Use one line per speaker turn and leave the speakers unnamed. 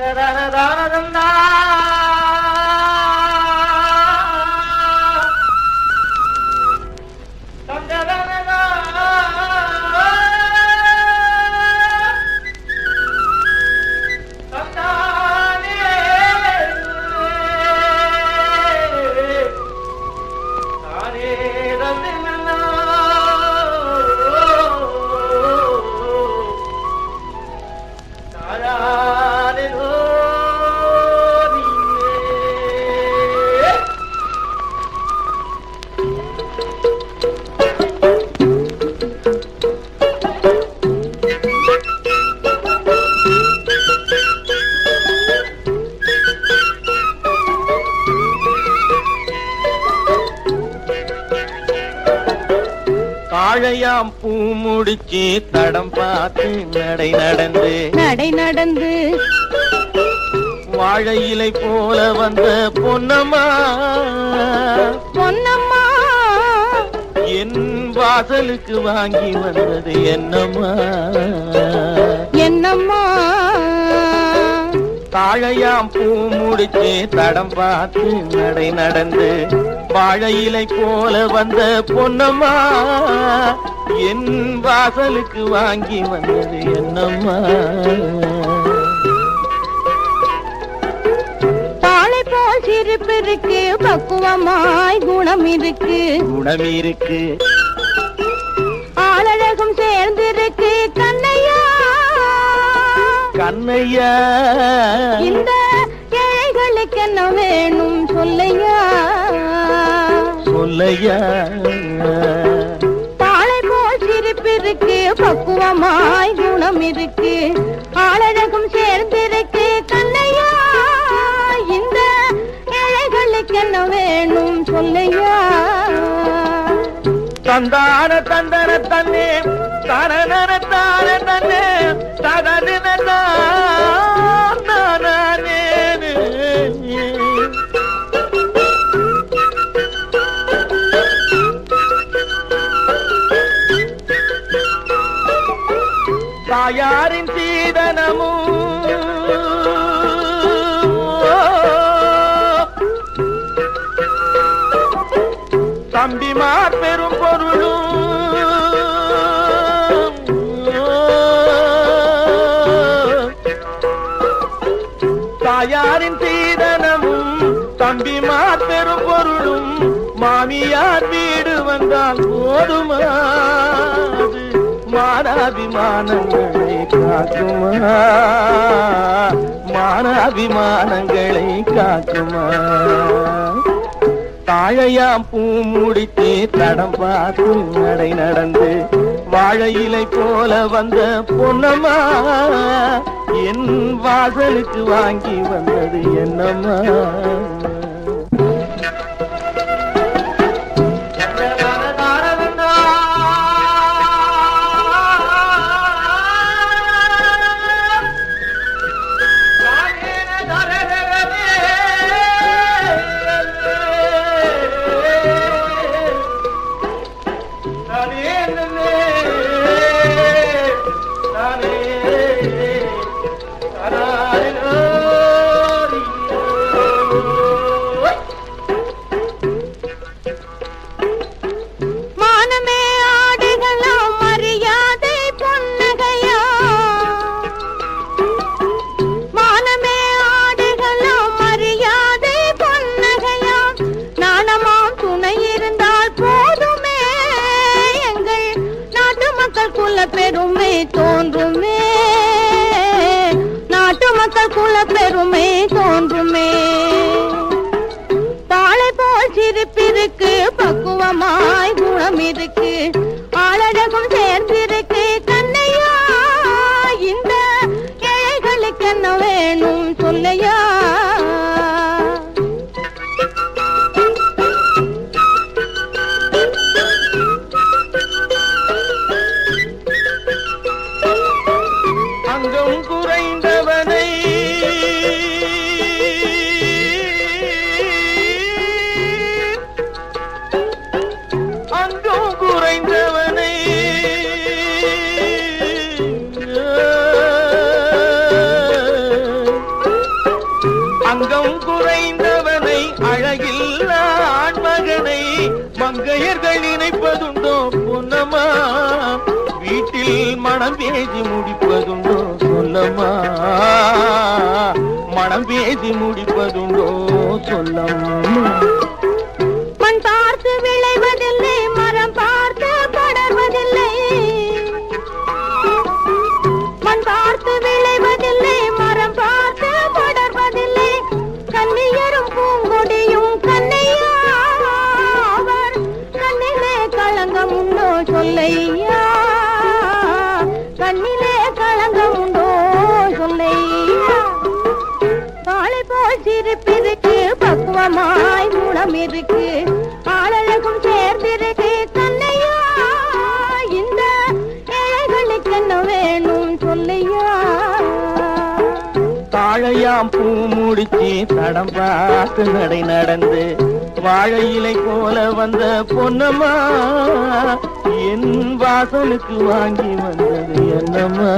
da da da da da தாழையாம் பூ முடிச்சு தடம் பார்த்து நடை நடந்து
நடை நடந்து
வாழை இலை போல வந்த பொன்னம்மா.
பொன்னம்மா.
வாசலுக்கு வாங்கி வந்தது என்னம்மா?
என்னம்மா?
தாழையாம் பூ முடிச்சு தடம் பார்த்து நடை நடந்து வாழை இலை போல வந்த பொன்னம்மா. என் வாசலுக்கு வாங்கி வந்தது என்னம்மா?
சிரிப்பு இருக்கு பக்குவமாய் குணம் இருக்கு.
குணம் இருக்கு.
சேர்ந்திருக்கு கண்ணையா?
கண்ணையா?
இந்த ஏழைகளுக்கு என்ன வேணும் சொல்லையா?
சொல்லையா?
தாளை போல் சிரிப்பு இருக்கு பக்குவமாய் குணம் இருக்கு ஆளழகும் சேர்ந்திருக்கு கண்ணையா? இந்த ஏழைகளுக்கு என்ன வேணும் சொல்லையா?
தந்தான தந்தன தன்னே தனன தான தன்னே ததன தாயாரின் சீதனமும். தம்பிமார் பெரும் பொருள் தாயாரின் தீதனமும் தம்பிமார் பெரும் பொருளும் மாமியார் வீடு வந்தால் போதுமா? மானாபிமானங்களை காக்குமா? மானாபிமானங்களை காக்குமா? தாழையாம் பூ முடித்து தடம் பார்த்து நடை நடந்து வாழை இலை போல வந்த பொன்னம்மா என் வாசலுக்கு வாங்கி வந்தது என்னம்மா?
சொல்லையா
அங்கம் பெயர்கள் நினைப்பதுண்டோ? பொன்னம்மா. வீட்டில் மனம் பேசி முடிப்பதுண்டோ? சொல்லம்மா. மனம் பேசி முடிப்பதுண்டோ? சொல்லம்மா.
மண் பார்த்து விளைவதில்லை மரம் பார்த்து படர்வதில்லை. மண் பார்த்து விளைவதில்லை மரம் பார்த்து படர்வதில்லை. கண்ணியரும் சிரிப்பிருக்கு பக்குவமாய் மூலம் இருக்கு ஆளழகும் சேர்ந்திருக்கு கண்ணையா இந்த ஏழைகளுக்கு என்ன வேணும் சொல்லையா.
தாழையாம் பூ முடிச்சு தடம் பார்த்து நடை நடந்து வாழை இலை போல வந்த பொன்னம்மா என் வாசலுக்கு வாங்கி வந்தது என்னம்மா?